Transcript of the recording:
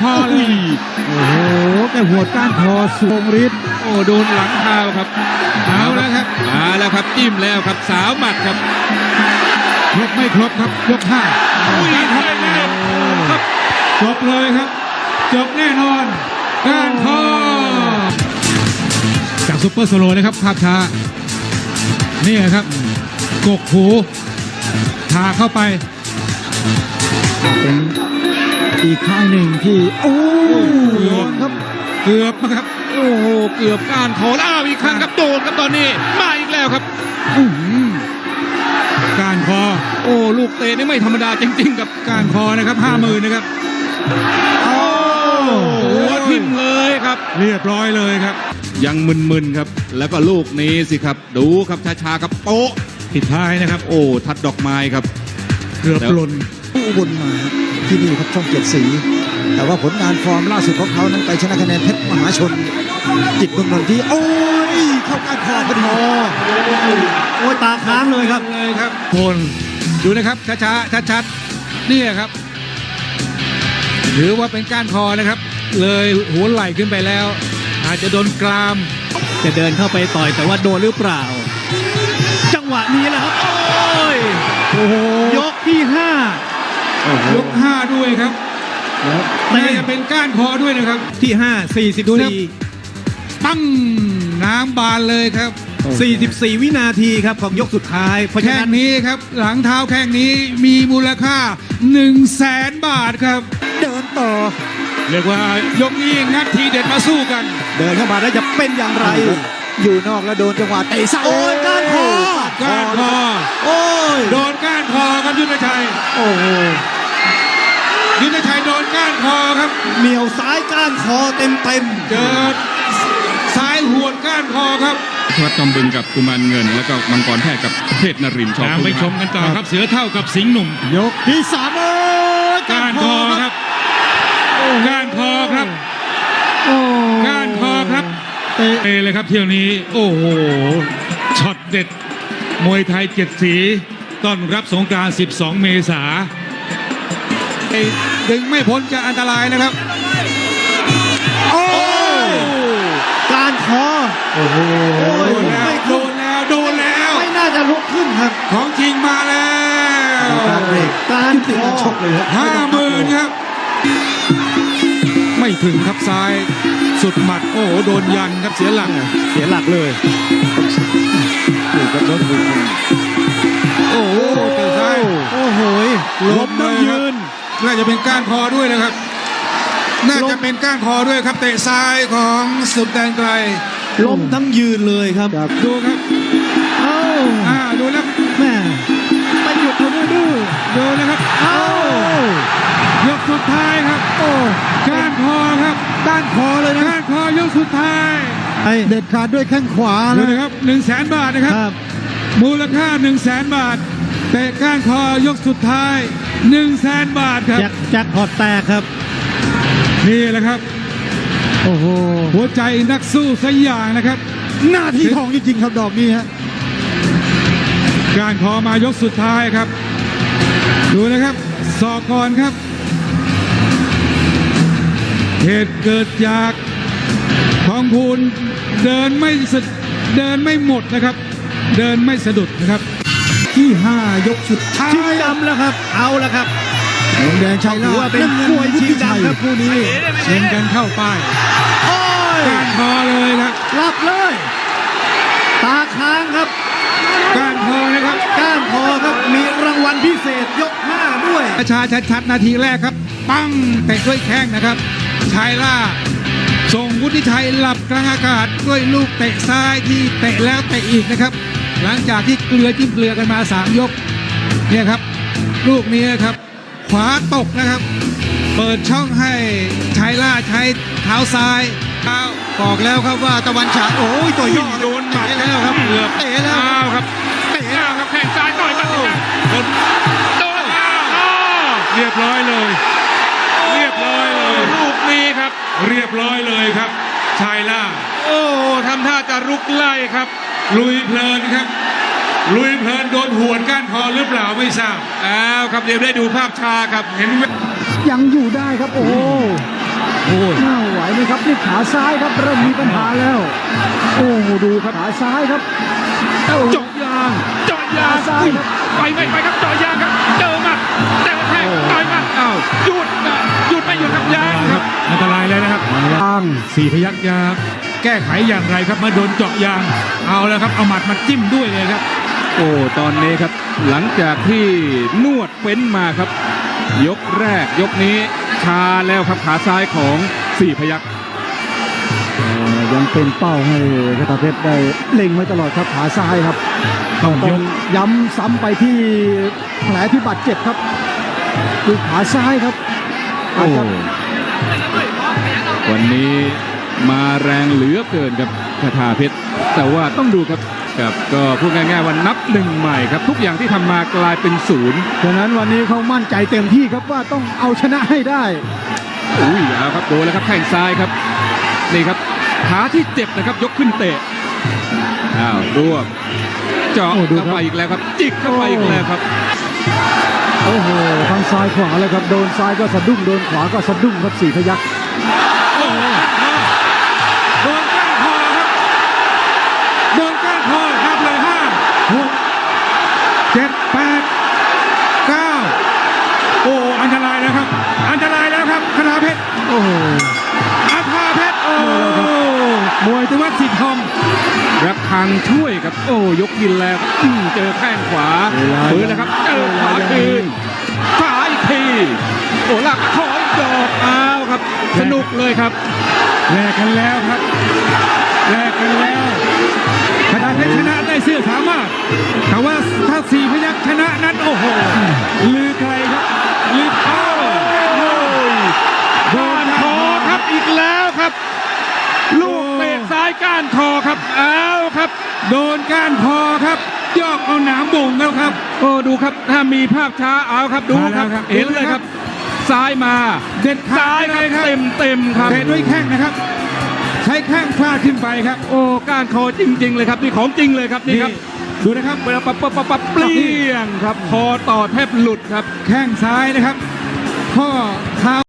คอเลยโอ้โหแกหัวดก้านคอสูงฤทธิ์โอ้โดนหลังเท้าครับเอาแล้วครับมาแล้วครับจิ้มแล้วครับสาวหมัดครับครบไม่ครบครับยกห้าอุ้ยครับครับจบเลยครับ จบแน่นอนก้านคอจากซุปเปอร์สโลว์นะครับภาพช้านี่ครับกกหูทาเข้าไปเป็น อีกข้างหนึ่งที่โอ้โดนครับเกือบนะครับโอ้โหเกือบก้านคออ้าวอีกครั้งครับโดนครับตอนนี้มาอีกแล้วครับอื้อหือก้านคอ โอ้ลูกเตะนี่ไม่ธรรมดาจริงๆครับก้านคอนะครับห้าหมื่นนะครับโอ้หัวทิ่มเลยครับ เรียบร้อยเลยครับ ยังมึนๆครับ แล้วก็ลูกนี้สิครับ ดูครับช้าๆครับโป๊ะปิดท้ายนะครับ โอ้ทัดดอกไม้ครับ เกือบแล้วหล่นผู้อุบลมาครับที่นี่ครับช่องเจ็ดสี แต่ว่าผลงานฟอร์มล่าสุดของเขานั้นไปชนะคะแนนเพชรมหาชน จิตเมืองนนท์ที่โอ้ยเข้าก้านคอพอดีโอ้ยตาค้างเลยครับเลยครับโคนดูนะครับช้าๆชัดๆเนี่ยครับถือว่าเป็นก้านคอนะครับ เลยหัวไหล่ขึ้นไปแล้ว อาจจะโดนกราม จะเดินเข้าไปต่อยแต่ว่าโดนหรือเปล่า จังหวะนี้แหละครับ โอ้ยโอ้โหยกที่ห้าย กห้าด้วยครับเตะน่าจะเป็นก้านคอด้วยนะครับ ที่ห้าสี่สิบดูนะสี่ปั้งน้ำบานเลยครับสี่สิบสี่วินาทีครับของยกสุดท้ายเพราะฉะแข้งนั้นนี้ครับ หลังเท้าแข้งนี้มีมูลค่า1 0 0 0 0แสนบาทครับ เดินต่อ เรียกว่ายกนี้งัดทีเด็ดมาสู้กัน เดินเข้ามาแล้วจะเป็นอย่างไร อยู่นอกแล้วโดนจังหวะเตะซ้ายโอ้ยก้านคอก้านคอ โอ้ยโดนก้านคอครับยุทธชัย โอ้โห ยุทธชัยโดนก้านคอครับเหนียวซ้ายก้านคอเต็มเต็มเจอซ้ายหวดก้านคอครับวัดกำบึงกับกุมารเงิน แล้วก็มังกรแพทย์กับเทพนรินทร์ชอตามภูไปมิชมกันต่อครับเสือเท่ากับสิงห์หนุ่ม ยกที่สามโอ้ยก้านคอครับก้านคอครับโอ้ก้านคอครับเตะเอเลยครับเที่ยวนี้ โอ้โหช็อตเด็ดมวยไทยเจ็ดสี ต้อนรับสงกรานต์12 เมษาไอ้ดึงไม่พ้นจะอันตรายนะครับ โอ้ก้านคอโอ้โหโดนแล้วโดนแล้วโดนแล้ว ไม่น่าจะลุกขึ้นครับ ของจริงมาแล้วก้านคอชกเลยครับห้าหมื่นครับ ไม่ถึงครับซ้ายสุดหมัดโอ้โหโดนยันครับเสียหลักเสียหลักเลยนี่ครับรถบุกโอ้โหเตะซ้ายโอ้โหล้มเลยครับ น่าจะเป็นก้านคอด้วยนะครับ น่าจะเป็นก้านคอด้วยครับ เตะซ้ายของสุดแดนไกลล้มทั้งยืนเลยครับ ครับ ดูครับเอ้าอ่าดูแล้วแม่ไปหยุดเขาดื้อดูนะครับๆเอ้า ยกสุดท้ายครับ โอ้ก้านคอครับก้านคอเลยนะก้านคอยกสุดท้ายเด็ดขาดด้วยแข้งขวาดูนะนะครับหนึ่งแสนบาทนะครับ ครับ มูลค่า1 0 0 0 0แสนบาท เตะก้านคอยกสุดท้าย 1 0 0 0 0แสนบาทครับแจ็คแจ็คพอตแตกครับ นี่แหละครับ โอ้โห หัวใจนักสู้สักอย่างนะครับ หน้าที่ทองจริงๆครับดอกนี้ฮะการคอมายกสุดท้ายครับ ดูนะครับสอกก่อนครับ เหตุเกิดจากทองพูนเดินไม่สะเดินไม่หมดนะครับ เดินไม่สะดุดนะครับ ที่ 5 ยกสุดท้ายชิงดำแล้วครับ เอาแล้วครับหงแดงชัยถือว่าเป็นมวยชิงดำครับคู่นี้เชิงกันเข้าป้ายโอ้ยก้านคอเลยครับรับเลย ตาค้างครับก้านคอนะครับก้านคอครับมีรางวัลพิเศษยกห้าด้วยชาชัดๆนาทีแรกครับ ปั้งเตะด้วยแข้งนะครับชายล่าส่งวุฒิชัยหลับกลางอากาศด้วยลูกเตะซ้ายที่เตะแล้วเตะอีกนะครับ หลังจากที่เกลือจิ้มเกลือกันมาสามยกเนี่ยครับ ลูกนี้ครับ ขวาตกนะครับ เปิดช่องให้ชายล่าใช้เท้าซ้ายเท้าบอกแล้วครับว่าตะวันฉายโอ้ยตัวย่อโดนหมัดเตะแล้วครับเกือบเตะแล้วอ้าวครับเตะอ้าวครับแข้งซ้ายต่อยหมัดอีกแล้วโดนอ้าวอ้าวเรียบร้อยเลย เรียบร้อยเลยลูกนี้ครับ เรียบร้อยเลยครับ ชายล่า โอ้ทำท่าจะรุกไล่ครับ ลุยเพลินครับ ลุยเพลินโดนหวนก้านคอหรือเปล่าไม่ทราบอ้าวครับเดี๋ยวได้ดูภาพช้าครับเห็นไหมยังอยู่ได้ครับโอ้โหนี่ขาซ้ายครับเริ่มมีปัญหาแล้ว โอ้โหดูครับขาซ้ายครับเอ้าเจาะยางเจาะยางซ้ายครับไปไม่ไปครับเจาะยางครับเจอหมัดเจอแทงต่อยหมัดอ้าวหยุดนะหยุดไม่หยุดครับยางครับอันตรายเลยนะครับทางสี่พยักจะ แก้ไขอย่างไรครับมาโดนเจาะยางเอาแล้วครับเอาหมัดมาจิ้มด้วยเลยครับ โอ้ตอนนี้ครับหลังจากที่นวดเฟ้นมาครับ ยกแรกยกนี้ชาแล้วครับขาซ้ายของสี่พยักเอ่อยังเป็นเป้าให้คาตาเพชรได้เล็งไว้ตลอดครับขาซ้ายครับต้องยต้องกย้ำซ้ำไปที่แผลที่บาดเจ็บครับคือขาซ้ายครับอาจจะวันนี้ มาแรงเหลือเกินครับคาถาเพชร แต่ว่าต้องดูครับกับก็พูดง่ายๆว่านับหนึ่งใหม่ครับ ทุกอย่างที่ทำมากลายเป็นศูนย์ฉะนั้นวันนี้เขามั่นใจเต็มที่ครับว่าต้องเอาชนะให้ได้อุ้ยเอาครับโดนแล้วครับแข้งซ้ายครับนี่ครับขาที่เจ็บนะครับยกขึ้นเตะอ้าวรวบเจาะโอ้ดูครับเข้าไปอีกแล้วครับ จิกเข้าไปอีกแล้วครับโอ้โหทั้งซ้ายขวาเลยครับ โดนซ้ายก็สะดุ้ง โดนขวาก็สะดุ้งครับสี่พยักโยตวัดสิทธิ์ทองระฆังช่วยครับ โอ้ยกยินแล้วอืมเจอแข้งขวาเวลาปืนแล้วครับเจอขวาคืนขวาอีกทีโอ้หลักขออีกดอกอ้าวครับ สนุกเลยครับแลกกันแล้วครับแลกกันแล้วคณาเพชรชนะได้เสื้อสามารถ แต่ว่าถ้าสี่พยักชนะนั้นโอ้โหลือใครครับลือเข้าโอ้ยโดก้านนคอครับอีกแล้วครับลูกเตะซ้ายก้านคอครับอ้าวครับ โดนก้านคอครับยอกเอาหนามบ่งแล้วครับโอ้ดูครับถ้ามีภาพช้าเอาครับดูครับมาแล้วครับเห็นเลยครับ ซ้ายมาเด็ดขาซ้าดยไปคเลรับยครับเต็มเต็มๆครับเตะด้วยแข้งนะครับ ใช้แข้งฟาดขึ้นไปครับ โอ้ก้านคอจริง ๆ เลยครับนี่ของจริงเลยครับนี่ครับดูนะครับเวลาปั๊บปั๊บปั๊บปั๊บเปลี่ยงครับคอต่อแทบหลุดครับ แข้งซ้ายนะครับ ข้อเท้า